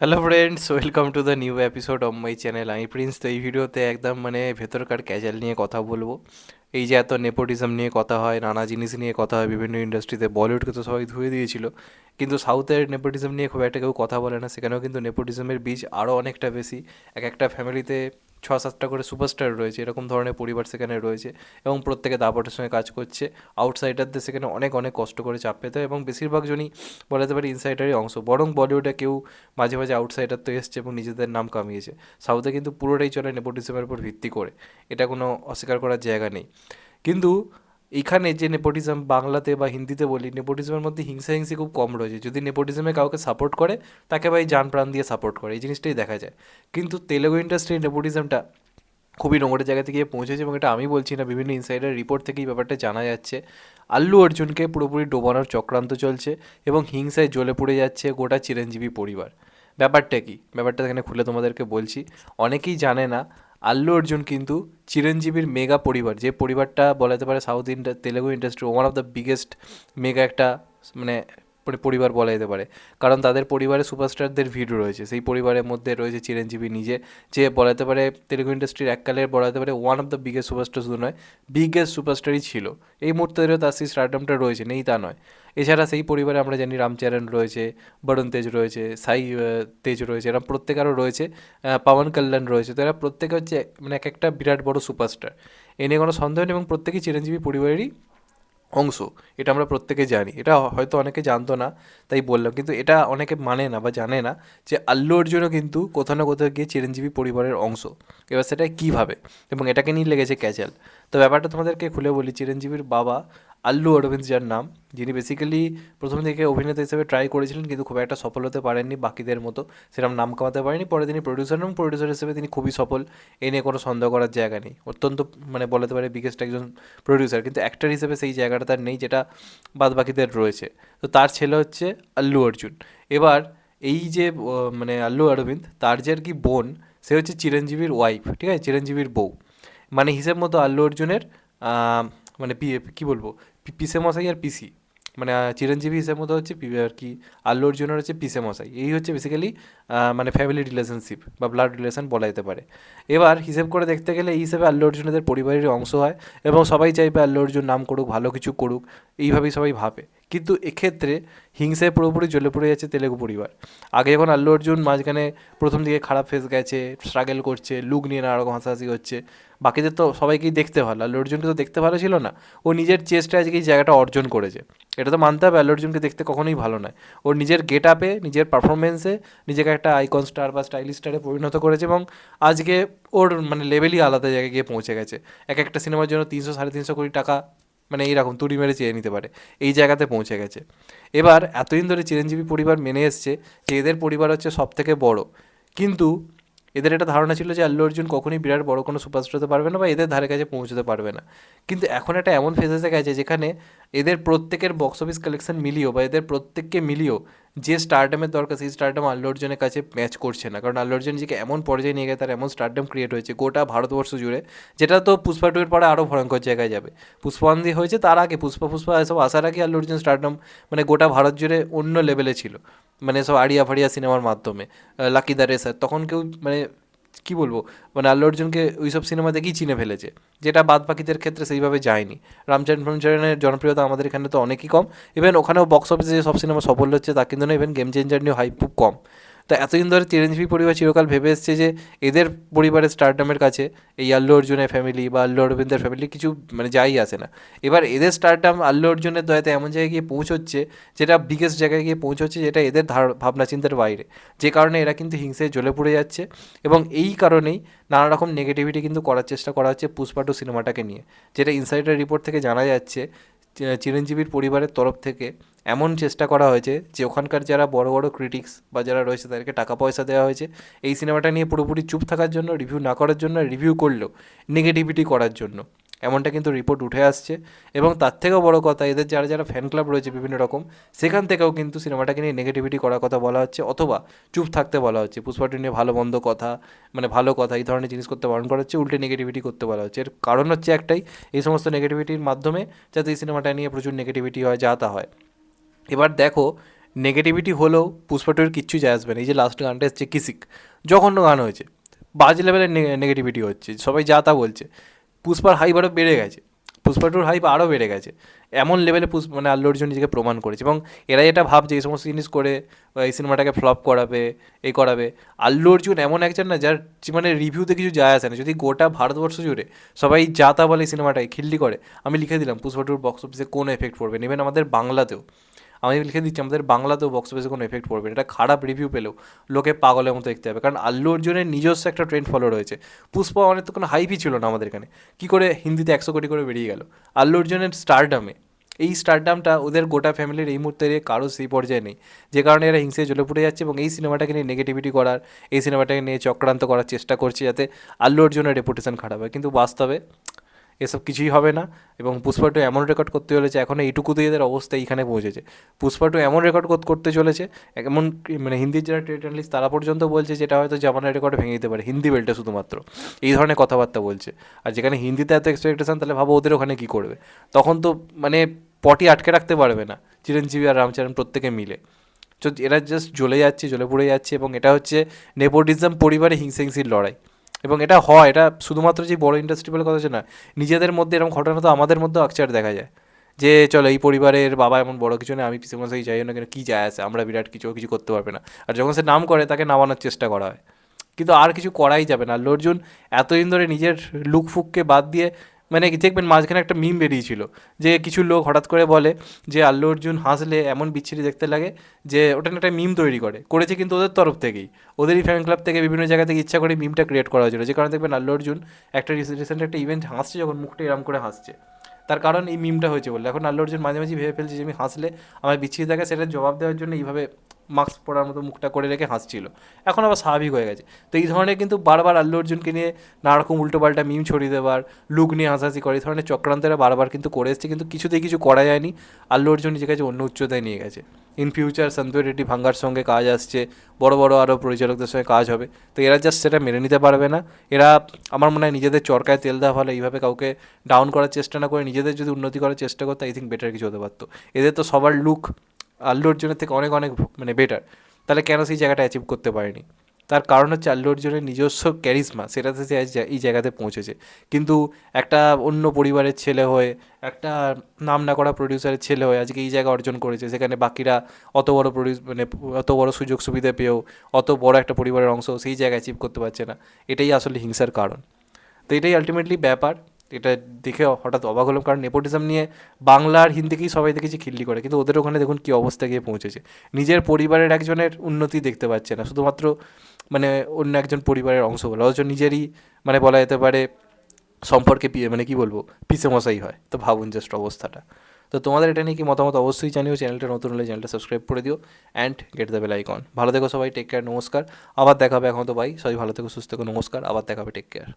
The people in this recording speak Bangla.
Hello friends welcome to the new episode of my channel আমি প্রিন্স, তো এই ভিডিওতে একদম মানে ভেতরকার ক্যাজাল নিয়ে কথা বলব। এই যে এত নেপোটিজম নিয়ে কথা হয়, নানা জিনিস নিয়ে কথা হয়, বিভিন্ন ইন্ডাস্ট্রিতে বলিউডকে তো সবাই ধুয়ে দিয়েছিল। কিন্তু সাউথের নেপোটিজম নিয়ে খুব একটা কেউ কথা বলে না, সেখানেও কিন্তু নেপোটিজমের বীজ আরও অনেকটা বেশি। এক একটা ফ্যামিলিতে ছ সাতটা করে সুপারস্টার রয়েছে, এরকম ধরনের পরিবার সেখানে রয়েছে এবং প্রত্যেকে দাপটের সঙ্গে কাজ করছে। আউটসাইডারদের সেখানে অনেক অনেক কষ্ট করে চাপ পেতে হয় এবং বেশিরভাগ জনই বলা যেতে পারে ইনসাইডারই অংশ। বরং বলিউডে কেউ মাঝে মাঝে আউটসাইডার তো এসছে এবং নিজেদের নাম কামিয়েছে। সাউথে কিন্তু পুরোটাই চলে নেপোটিজমের উপর ভিত্তি করে। এটা কোনো অস্বীকার করার জায়গা নেই। কিন্তু এখানে যে নেপোটিজম বাংলাতে বা হিন্দিতে বলি, নেপোটিজমের মধ্যে হিংসা হিংসি খুব কম রয়েছে। যদি নেপোটিজমে কাউকে সাপোর্ট করে, তাকে ভাই যান প্রাণ দিয়ে সাপোর্ট করে, এই জিনিসটাই দেখা যায়। কিন্তু তেলেগু ইন্ডাস্ট্রির নেপোটিজমটা খুবই নোংরের জায়গাতে গিয়ে পৌঁছেছে এবং এটা আমি বলছি না, বিভিন্ন ইনসাইডার রিপোর্ট থেকে এই ব্যাপারটা জানা যাচ্ছে। আল্লু অর্জুনকে পুরোপুরি ডোবানোর চক্রান্ত চলছে এবং হিংসায় জ্বলে পড়ে যাচ্ছে গোটা চিরঞ্জীবী পরিবার। ব্যাপারটা কি? ব্যাপারটা এখানে খুলে তোমাদেরকে বলছি। অনেকেই জানে না আল্লু অর্জুন কিন্তু চিরঞ্জীবীর মেগা পরিবার। যে পরিবারটা বলা যেতে পারে south India Telugu industry one of the biggest mega একটা মানে পরিবার বলা যেতে পারে। কারণ তাদের পরিবারে সুপারস্টারদের ভিড় রয়েছে। সেই পরিবারের মধ্যে রয়েছে চিরঞ্জীবী নিজে। যে বলা যেতে পারে তেলেগু ইন্ডাস্ট্রির এককালের যেতে পারে one of the biggest superstar শুধু নয় বিগেস্ট সুপারস্টারই ছিল। এই মুহূর্তে তার সেই স্টারডামটা রয়েছে। নেই তা নয়। এছাড়া সেই পরিবারে আমরা জানি রামচরণ রয়েছে, বরুণ তেজ রয়েছে, সাই তেজ রয়েছে এরা প্রত্যেক আরও রয়েছে পাবন কল্যাণ রয়েছে। তো এরা প্রত্যেকে হচ্ছে মানে এক একটা বিরাট বড় সুপারস্টার এ নিয়ে কোনো সন্দেহ নেই এবং প্রত্যেকেই চিরঞ্জীবী পরিবারেরই অংশ, এটা আমরা প্রত্যেকে জানি। এটা হয়তো অনেকে জানতো না, তাই বললাম। কিন্তু এটা অনেকে মানে না বা জানে না যে আল্লু অর্জুনও কিন্তু কোথাও না কোথাও গিয়ে চিরঞ্জীবী পরিবারের অংশ। এবার সেটা কীভাবে? এবং এটাকে নিয়ে লেগেছে ক্যাচাল তো ব্যাপারটা তোমাদেরকে খুলে বলি, চিরঞ্জীবীর বাবা আল্লু অরবিন্দ যার নাম। যিনি বেসিক্যালি প্রথম থেকে অভিনেতা হিসেবে ট্রাই করেছিলেন, কিন্তু খুব একটা সফল হতে পারেননি বাকিদের মতো। সেরকম নাম কামাতে পারেনি। পরে তিনি প্রডিউসার এবং প্রডিউসার হিসেবে তিনি খুবই সফল, এ নিয়ে কোনো সন্দেহ করার জায়গা নেই। অত্যন্ত মানে বলতে পারে বিগেস্ট একজন প্রডিউসার কিন্তু অ্যাক্টার হিসেবে সেই জায়গাটা তার নেই, যেটা বাদ বাকিদের রয়েছে। তো তার ছেলে হচ্ছে আল্লু অর্জুন। এবার এই যে মানে আল্লু অরবিন্দ, তার যে আর কি বোন, সে হচ্ছে চিরঞ্জীবীর ওয়াইফ ঠিক আছে? চিরঞ্জীবীর বউ। মানে হিসেব মতো আল্লু অর্জুনের মানে কী বলব? পিসে মশাই আর পিসি। মানে চিরঞ্জীবী হিসেব মতো হচ্ছে আর কি আল্লু অর্জুনের হচ্ছে পিসে মশাই এই হচ্ছে বেসিক্যালি মানে ফ্যামিলি রিলেশনশিপ বা ব্লাড রিলেশন বলা যেতে পারে। এবার হিসেব করে দেখতে গেলে এই হিসেবে আল্লু অর্জুনেদের পরিবারের অংশ হয় এবং সবাই চাইবে আল্লু অর্জুন নাম করুক, ভালো কিছু করুক, এইভাবেই সবাই ভাবে। কিন্তু এক্ষেত্রে হিংসায় পুরোপুরি জ্বলে পড়ে যাচ্ছে তেলেগু পরিবার। আগে যখন আল্লু অর্জুন মাঝখানে প্রথম দিকে খারাপ ফেস গেছে স্ট্রাগল করছে, লুক নিয়ে নানা রকম হাসাহাসি হচ্ছে বাকিদের তো সবাইকেই দেখতে ভালো আল্লু অর্জুনকে তো দেখতে ভালো ছিল না। ও নিজের চেষ্টায় আজকে এই জায়গাটা অর্জন করেছে। এটা তো মানতে হবে আল্লু অর্জুনকে দেখতে কখনোই ভালো নয়। ওর নিজের গেট আপে নিজের পারফরমেন্সে নিজেকে একটা আইকন স্টার বা স্টাইলিশ স্টারে পরিণত করেছে এবং আজকে ওর মানে লেভেলই আলাদা জায়গায় গিয়ে পৌঁছে গেছে। এক একটা সিনেমার জন্য তিনশো, সাড়ে তিনশো কোটি টাকা মানে এইরকম তুড়ি মেরে চেয়ে নিতে পারে। এই জায়গাতে পৌঁছে গেছে। এবার এতদিন ধরে চিরঞ্জীবী পরিবার মেনে এসছে যে এদের পরিবার হচ্ছে সব থেকে বড়। কিন্তু এদের একটা ধারণা ছিল যে আল্লু অর্জুন কখনোই বিরাট বড় কোনো সুপারস্টার হতে পারবে না বা এদের ধারে কাছে পৌঁছতে পারবে না। কিন্তু এখন একটা এমন ফেজ গেছে যেখানে এদের প্রত্যেকের বক্স অফিস কালেকশন মিলিয়েও বা এদের প্রত্যেককে মিলিয়েও যে স্টারডামের দরকার, সেই স্টারডাম আল্লু অর্জুনের কাছে ম্যাচ করছে না। কারণ আল্লু অর্জুন নিজেকে এমন পর্যায়ে নিয়ে গেছে, তার এমন স্টারডাম ক্রিয়েট হয়েছে, গোটা ভারতবর্ষ জুড়ে, যেটা তো পুষ্পা টুয়ের পরে আরও ভয়ঙ্কর জায়গায় যাবে। পুষ্পান্দি হয়েছে তার আগে, পুষ্পা পুষ্পা এসব আসার আগে আল্লু অর্জুন স্টারডাম মানে গোটা ভারত জুড়ে অন্য লেভেলে ছিল। মানে সব আড়িয়া ফাড়িয়া সিনেমার মাধ্যমে লাকি দা রেসার তখন কেউ মানে কী বলব? মানে আল্লু অর্জুনকে ওইসব সিনেমা দেখেই চিনে ফেলেছে। যেটা বাদ বাকিদের ক্ষেত্রে সেইভাবে যায়নি। রামচরণ ফ্রামচরণের জনপ্রিয়তা আমাদের এখানে তো অনেকই কম। ইভেন ওখানেও বক্স অফিসে যে সব সিনেমা সফল হচ্ছে তা কিন্তু না ইভেন গেম চেঞ্জার নিয়েও হাইপ খুব কম। তো এতদিন ধরে চিরঞ্জীবী পরিবার চিরকাল ভেবে এসছে যে এদের পরিবারের স্টারডামের কাছে এই আল্লু অর্জুনের ফ্যামিলি বা আল্লু অরবিন্দের ফ্যামিলি কিছু মানে যাই আসে না। এবার এদের স্টারডাম আল্লু অর্জুনের দয়াতে এমন জায়গায় গিয়ে পৌঁছচ্ছে যেটা বিগেস্ট জায়গায় গিয়ে পৌঁছচ্ছে যেটা এদের ভাবনা চিন্তার বাইরে। যে কারণে এরা কিন্তু হিংসায় জ্বলে পড়ে যাচ্ছে এবং এই কারণেই নানা রকম নেগেটিভিটি কিন্তু করার চেষ্টা করা হচ্ছে পুষ্পা টু সিনেমাটাকে নিয়ে। যেটা ইনসাইডার রিপোর্ট থেকে জানা যাচ্ছে চিরঞ্জীবীর পরিবারের তরফ থেকে এমন চেষ্টা করা হয়েছে যে ওখানকার যারা বড় বড় ক্রিটিক্স বা যারা রয়েছে তাদেরকে টাকা পয়সা দেওয়া হয়েছে, এই সিনেমাটা নিয়ে পুরোপুরি চুপ থাকার জন্য রিভিউ না করার জন্য রিভিউ করলেও নেগেটিভিটি করার জন্য। এমনটা কিন্তু রিপোর্ট উঠে আসছে। এবং তার থেকেও বড় কথা, এদের যারা যারা ফ্যান ক্লাব রয়েছে বিভিন্ন রকম, সেখান থেকেও কিন্তু সিনেমাটাকে নিয়ে নেগেটিভিটি করার কথা বলা হচ্ছে, অথবা চুপ থাকতে বলা হচ্ছে। পুষ্পাটি নিয়ে ভালো, মন্দ কথা মানে ভালো কথা, এই ধরনের জিনিস করতে বারণ করা হচ্ছে, উল্টে নেগেটিভিটি করতে বলা হচ্ছে। এর কারণ হচ্ছে একটাই, এই সমস্ত নেগেটিভিটির মাধ্যমে যাতে এই সিনেমাটা নিয়ে প্রচুর নেগেটিভিটি হয়, যা তা হয়। এবার দেখো নেগেটিভিটি হলেও পুষ্পা টুয়ের কিচ্ছু যায় আসবে না। এই যে লাস্ট গানটা এসছে, কিসিক। জঘন্য গান হয়েছে। বাজ লেভেলের নেগেটিভিটি হচ্ছে। সবাই যা তা বলছে। পুষ্পার হাইপ আরও বেড়ে গেছে। পুষ্পা টুর হাইপ আরও বেড়ে গেছে। এমন লেভেলে পুষ মানে আল্লু অর্জুন নিজেকে প্রমাণ করেছে এবং এরা যেটা ভাবছে, এই সমস্ত জিনিস করে এই সিনেমাটাকে ফ্লপ করাবে এই করাবে। আল্লু অর্জুন এমন একজন না, যার মানে রিভিউতে কিছু যায় আসে না। যদি গোটা ভারতবর্ষ জুড়ে সবাই যা তা বলে এই সিনেমাটাকে খিল্লি করে, আমি লিখে দিলাম পুষ্পা টুর বক্স অফিসে কোন এফেক্ট পড়বে? ইভেন আমাদের বাংলাতেও। আমি লিখে দিচ্ছি, আমাদের বাংলাতেও বক্স অফিসে কোনো এফেক্ট পড়বে। এটা খারাপ রিভিউ পেলেও লোকে পাগলের মতো দেখতে হবে কারণ আল্লু অর্জুনের নিজস্ব একটা ট্রেন্ড ফলো রয়েছে। পুষ্পা অনেক তো কোনো হাইপই ছিল না আমাদের এখানে। কী করে হিন্দিতে একশো কোটি করে বেরিয়ে গেল? আল্লু অর্জুনের স্টারডামে এই স্টারডামটা ওদের গোটা ফ্যামিলির এই মুহূর্তে কারও সেই পর্যায়ে নেই। যে কারণে এরা হিংসে জ্বলে পড়ে যাচ্ছে এবং এই সিনেমাটাকে নিয়ে নেগেটিভিটি করার, এই সিনেমাটাকে নিয়ে চক্রান্ত করার চেষ্টা করছে যাতে আল্লু অর্জুনের রেপুটেশন খারাপ হয়। কিন্তু বাস্তবে এসব কিছুই হবে না। এবং পুষ্পা টু এমন রেকর্ড করতে চলেছে, এখন এইটুকুতেই এদের অবস্থা এইখানে পৌঁছেছে। পুষ্পা টু এমন রেকর্ড করতে চলেছে, এমন মানে হিন্দির যারা টেরিটালিস্ট তারা পর্যন্ত বলছে যেটা হয়তো জামানের রেকর্ড ভেঙে দিতে পারে, হিন্দি বেল্টে শুধুমাত্র। এই ধরনের কথাবার্তা বলছে। আর যেখানে হিন্দিতে এত এক্সপেকটেশন তাহলে ভাবো ওদের ওখানে কী করবে? তখন তো মানে পটি আটকে রাখতে পারবে না, চিরঞ্জীবী আর রামচরণ প্রত্যেকে মিলে। তো এরা জাস্ট জ্বলে যাচ্ছে, জ্বলে পড়ে যাচ্ছে, এবং এটা হচ্ছে নেপোটিজম পরিবারে হিংসে হিংসির লড়াই। এবং এটা হয়, এটা শুধুমাত্র যে বড় ইন্ডাস্ট্রি বলে কথা না, নিজেদের মধ্যে এরকম ঘটনা তো আমাদের মধ্যেও আকচার দেখা যায়। যে চলো এই পরিবারের বাবা এমন বড় কিছু নেই, আমি পিসেমশাই যাই না কেন, কী যায় আছে, আমরা বিরাট কিছু কিছু করতে পারবে না। আর যখন সে নাম করে, তাকে নামানোর চেষ্টা করা হয়। কিন্তু আর কিছু করাই যাবে না। আল্লু অর্জুন এতদিন ধরে নিজের লুকফুককে বাদ দিয়ে মানে দেখবেন মাঝখানে একটা মিম বেরিয়েছিল, যে কিছু লোক হঠাৎ করে বলে যে আল্লু অর্জুন হাসলে এমন বিচ্ছিরি দেখতে লাগে যে ওটা একটা মিম তৈরি করে। করেছে কিন্তু ওদের তরফ থেকেই। ওদেরই ফ্যান ক্লাব থেকে বিভিন্ন জায়গা থেকে ইচ্ছা করে মিমটা ক্রিয়েট করা হয়েছিল। যে কারণে দেখবেন আল্লু অর্জুন একটা রিসেন্ট একটা ইভেন্ট হাসছে যখন মুখটা এরম করে হাসছে। তার কারণ এই মিমটা হয়েছে বলে। এখন আল্লু অর্জুন মাঝে মাঝে ভেবে ফেলছে যে আমি হাসলে আমার বিচ্ছিরি থাকে সেটার জবাব দেওয়ার জন্য এইভাবে মাস্ক পরার মতো মুখটা করে রেখে হাসছিল। এখন আবার স্বাভাবিক হয়ে গেছে। তো এই ধরনের কিন্তু বারবার আল্লু অর্জুনকে নিয়ে নানা রকম উল্টোপাল্টা মিম ছড়িয়ে দেওয়ার, লুক নিয়ে হাসাহাসি করে, এই ধরনের চক্রান্তেরা বারবার কিন্তু করে এসছে, কিন্তু কিছুতেই কিছু করা যায়নি। আল্লু অর্জুন নিজের কাছে অন্য উচ্চতায় নিয়ে গেছে। ইন ফিউচার সন্তোষ রেড্ডি ভাঙ্গার সঙ্গে কাজ আসছে, বড় বড় আরও পরিচালকদের সঙ্গে কাজ হবে। তো এরা জাস্ট সেটা মেনে নিতে পারবে না। এরা আমার মনে হয় নিজেদের চরকায় তেল দেওয়া ভালো, এইভাবে কাউকে ডাউন করার চেষ্টা না করে নিজেদের যদি উন্নতি করার চেষ্টা করতো আই থিঙ্ক বেটার কিছু হতে পারতো। এদের তো সবার লুক আল্লু অর্জুনের থেকে অনেক অনেক মানে বেটার তাহলে কেন সেই জায়গাটা অ্যাচিভ করতে পারেনি? তার কারণ হচ্ছে আল্লু অর্জুনের নিজস্ব ক্যারিজমা সেটাতে সে এই জায়গাতে পৌঁছেছে। কিন্তু একটা অন্য পরিবারের ছেলে হয়ে, একটা নাম না করা প্রডিউসারের ছেলে হয়ে আজকে এই জায়গা অর্জন করেছে। সেখানে বাকিরা অত বড় প্রডিউস মানে অত বড় সুযোগ সুবিধা পেয়েও, অত বড় একটা পরিবারের অংশ সেই জায়গায় অ্যাচিভ করতে পারছে না। এটাই আসলে হিংসার কারণ। তো এটাই আলটিমেটলি ব্যাপার। এটা দেখে হঠাৎ অবাক হলাম, কারণ নেপোটিজম নিয়ে বাংলা আর হিন্দিকেই সবাই দেখেছি খিল্লি করে, কিন্তু ওদের ওখানে দেখুন কী অবস্থা গিয়ে পৌঁছেছে। নিজের পরিবারের একজনের উন্নতি দেখতে পাচ্ছে না, শুধুমাত্র মানে অন্য একজন পরিবারের অংশ বলে, অথচ নিজেরই মানে বলা যেতে পারে সম্পর্কে মানে কি বলব পিসে মশাই হয়, তো ভাবুন জাস্ট অবস্থাটা। তো তোমাদের এটা নিয়ে কি মতামত অবশ্যই জানিও, চ্যানেলটা নতুন হলে চ্যানেলটা সাবস্ক্রাইব করে দিও and get the bell icon ভালো থেকো সবাই টেক কেয়ার নমস্কার, আবার দেখাবে এখন তো ভাই সবাই ভালো থেকো, সুস্থ থেকো, নমস্কার, আবার দেখাবে টেক কেয়ার